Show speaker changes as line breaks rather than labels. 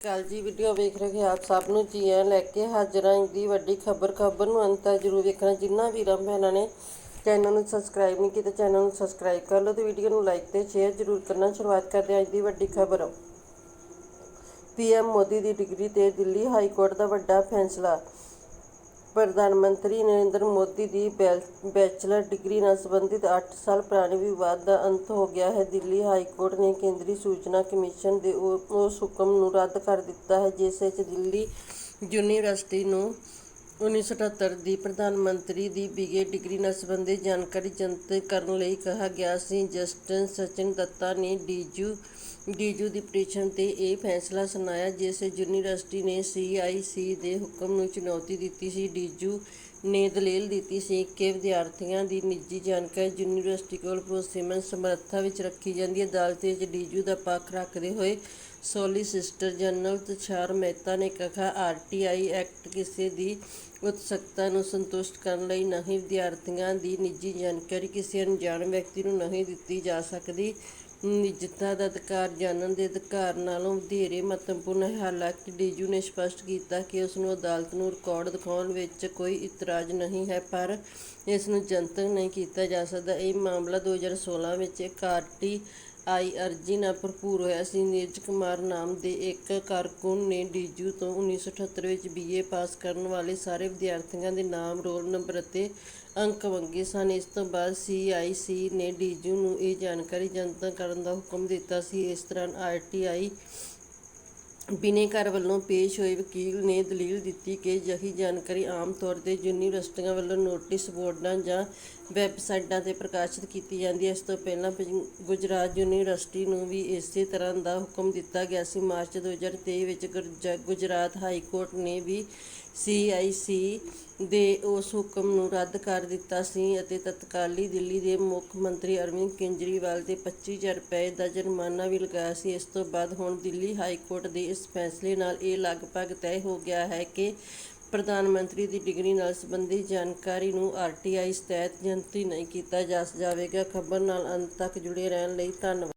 ਕੱਲ ਜੀ ਵੀਡੀਓ ਵੇਖ ਰਹੇ ਆਪ ਸਭ ਨੂੰ ਜੀ ਆਇਆਂ ਲੈ ਕੇ ਹਾਜ਼ਰ ਹਾਂ ਦੀ ਵੱਡੀ ਖਬਰ ਖਬਰ ਨੂੰ ਅੰਤ ਤੱਕ ਜਰੂਰ ਵੇਖਣਾ। ਜਿਨ੍ਹਾਂ ਵੀਰਾਂ ਭੈਣਾਂ ਨੇ ਚੈਨਲ ਨੂੰ ਸਬਸਕ੍ਰਾਈਬ ਨਹੀਂ ਕੀਤਾ ਚੈਨਲ ਨੂੰ ਸਬਸਕ੍ਰਾਈਬ ਕਰ ਲਓ ਤੇ ਵੀਡੀਓ ਨੂੰ ਲਾਈਕ ਤੇ ਸ਼ੇਅਰ ਜਰੂਰ ਕਰਨਾ। ਸ਼ੁਰੂਆਤ ਕਰਦੇ ਹਾਂ ਅੱਜ ਦੀ ਵੱਡੀ ਖਬਰ। ਪੀਐਮ ਮੋਦੀ ਦੀ ਡਿਗਰੀ ਤੇ ਦਿੱਲੀ ਹਾਈ ਕੋਰਟ ਦਾ ਵੱਡਾ ਫੈਸਲਾ। ਪ੍ਰਧਾਨ ਮੰਤਰੀ ਨਰਿੰਦਰ ਮੋਦੀ ਦੀ ਬੈਲ- ਬੈਚਲਰ ਡਿਗਰੀ ਨਾਲ ਸੰਬੰਧਿਤ 8 ਸਾਲ ਪੁਰਾਣੇ ਵਿਵਾਦ ਦਾ ਅੰਤ ਹੋ ਗਿਆ ਹੈ। ਦਿੱਲੀ ਹਾਈ ਕੋਰਟ ਨੇ ਕੇਂਦਰੀ ਸੂਚਨਾ ਕਮਿਸ਼ਨ ਦੇ ਉਹ- ਉਸ ਹੁਕਮ ਨੂੰ ਰੱਦ ਕਰ ਦਿੱਤਾ ਹੈ, ਜਿਸ ਵਿੱਚ ਦਿੱਲੀ ਯੂਨੀਵਰਸਿਟੀ ਨੂੰ 1978 ਦੀ ਪ੍ਰਧਾਨ ਮੰਤਰੀ ਦੀ ਬੀਏ ਡਿਗਰੀ ਨਾਲ ਸੰਬੰਧਿਤ ਜਾਣਕਾਰੀ ਜਨਤਕ ਕਰਨ ਲਈ ਕਿਹਾ ਗਿਆ ਸੀ। ਜਸਟਿਸ ਸਚਿਨ ਦੱਤਾ ਨੇ ਡੀਜੂ ਡੀਜੂ ਦੀ ਪਟੀਸ਼ਨ ਤੇ ਇਹ ਫੈਸਲਾ ਸੁਣਾਇਆ, ਜਿਸ ਯੂਨੀਵਰਸਿਟੀ ਨੇ ਸੀਆਈਸੀ ਦੇ ਹੁਕਮ ਨੂੰ ਚੁਣੌਤੀ ਦਿੱਤੀ ਸੀ। ਡੀਜੂ ਨੇ ਦਲੀਲ ਦਿੱਤੀ ਸੀ ਕਿ ਵਿਦਿਆਰਥੀਆਂ ਦੀ ਨਿੱਜੀ ਜਾਣਕਾਰੀ ਯੂਨੀਵਰਸਿਟੀ ਕੋਲ ਭਰੋਸੇਮੰਦ ਸਮਰੱਥਾ ਵਿੱਚ ਰੱਖੀ ਜਾਂਦੀ ਹੈ। ਅਦਾਲਤ ਵਿੱਚ ਡੀਜੂ ਦਾ ਪੱਖ ਰੱਖਦੇ ਹੋਏ ਸੋਲੀਸਿਸਟਰ ਜਨਰਲ ਤੁਸ਼ਾਰ ਮਹਿਤਾ ਨੇ ਕਿਹਾ ਆਰਟੀਆਈ ਐਕਟ ਕਿਸੇ ਦੀ ਉਤਸੁਕਤਾ ਨੂੰ ਸੰਤੁਸ਼ਟ ਕਰਨ ਲਈ ਨਹੀਂ, ਵਿਦਿਆਰਥੀਆਂ ਦੀ ਨਿੱਜੀ ਜਾਣਕਾਰੀ ਕਿਸੇ ਅਣਜਾਣ ਵਿਅਕਤੀ ਨੂੰ ਨਹੀਂ ਦਿੱਤੀ ਜਾ ਸਕਦੀ। ਨਿੱਜਤਾ ਦਾ ਅਧਿਕਾਰ, ਜਾਣਨ ਦੇ ਅਧਿਕਾਰ ਨਾਲੋਂ ਵਧੇਰੇ ਮਹੱਤਵਪੂਰਨ ਹੈ। ਹਾਲਾਂਕਿ ਡੀਯੂ ਨੇ ਸਪਸ਼ਟ ਕੀਤਾ ਕਿ ਉਸ ਨੂੰ ਅਦਾਲਤ ਨੂੰ ਰਿਕਾਰਡ ਦਿਖਾਉਣ ਵਿੱਚ ਕੋਈ ਇਤਰਾਜ਼ ਨਹੀਂ ਹੈ, ਪਰ ਇਸ ਨੂੰ ਜਨਤਕ ਨਹੀਂ ਕੀਤਾ ਜਾ ਸਕਦਾ। ਇਹ ਮਾਮਲਾ 2016 ਵਿੱਚ ਇੱਕ ਆਰਟੀ ਆਈ ਅਰਜੀ ਨਾਲ ਭਰਪੂਰ ਹੋਇਆ ਸੀ। ਨੀਰਜ ਕੁਮਾਰ ਨਾਮ ਦੇ ਇੱਕ ਕਾਰਕੁਨ ਨੇ ਡੀਜੂ ਤੋਂ 1978 ਵਿੱਚ ਬੀਏ ਪਾਸ ਕਰਨ ਵਾਲੇ ਸਾਰੇ ਵਿਦਿਆਰਥੀਆਂ ਦੇ ਨਾਮ, ਰੋਲ ਨੰਬਰ ਅਤੇ ਅੰਕ ਮੰਗੇ ਸਨ। ਇਸ ਤੋਂ ਬਾਅਦ ਸੀਆਈਸੀ ਨੇ ਡੀਜੂ ਨੂੰ ਇਹ ਜਾਣਕਾਰੀ ਜਨਤਕ ਕਰਨ ਦਾ ਹੁਕਮ ਦਿੱਤਾ ਸੀ। ਇਸ ਦੌਰਾਨ ਆਰਟੀਆਈ ਬਿਨੇਕਾਰ ਵੱਲੋਂ ਪੇਸ਼ ਹੋਏ ਵਕੀਲ ਨੇ ਦਲੀਲ ਦਿੱਤੀ ਕਿ ਅਜਿਹੀ ਜਾਣਕਾਰੀ ਆਮ ਤੌਰ ਤੇ ਯੂਨੀਵਰਸਿਟੀਆਂ ਵੱਲੋਂ ਨੋਟਿਸ ਬੋਰਡਾਂ ਜਾਂ ਵੈਬਸਾਈਟਾਂ ਤੇ ਪ੍ਰਕਾਸ਼ਿਤ ਕੀਤੀ ਜਾਂਦੀ ਹੈ। ਇਸ ਤੋਂ ਪਹਿਲਾਂ ਗੁਜਰਾਤ ਯੂਨੀਵਰਸਿਟੀ ਨੂੰ ਵੀ ਇਸੇ ਤਰ੍ਹਾਂ ਦਾ ਹੁਕਮ ਦਿੱਤਾ ਗਿਆ ਸੀ। ਮਾਰਚ 2023 ਵਿੱਚ ਗੁਰਜ- ਗੁਜਰਾਤ ਹਾਈ ਕੋਰਟ ਨੇ ਵੀ ਸੀਆਈਸੀ ਦੇ ਉਸ ਹੁਕਮ ਨੂੰ ਰੱਦ ਕਰ ਦਿੱਤਾ ਸੀ ਅਤੇ ਤਤਕਾਲੀ ਦਿੱਲੀ ਦੇ ਮੁੱਖ ਮੰਤਰੀ ਅਰਵਿੰਦ ਕੇਜਰੀਵਾਲ ਤੇ 25000 ਰੁਪਏ ਦਾ ਜੁਰਮਾਨਾ ਵੀ ਲਗਾਇਆ ਸੀ। ਇਸ ਤੋਂ ਬਾਅਦ ਹੁਣ ਦਿੱਲੀ ਹਾਈ ਕੋਰਟ ਦੇ ਇਸ ਫੈਸਲੇ ਨਾਲ ਇਹ ਲਗਭਗ ਤੈਅ ਹੋ ਗਿਆ ਹੈ ਕਿ ਪ੍ਰਧਾਨ ਮੰਤਰੀ ਦੀ ਡਿਗਰੀ ਨਾਲ ਸੰਬੰਧਿਤ ਜਾਣਕਾਰੀ ਨੂੰ ਆਰਟੀਆਈ ਤਹਿਤ ਜਨਤਕ ਨਹੀਂ ਕੀਤਾ ਜਾ ਜਾਵੇਗਾ। ਖਬਰ ਨਾਲ ਅੰਤ ਤੱਕ ਜੁੜੇ ਰਹਿਣ ਲਈ ਧੰਨਵਾਦ।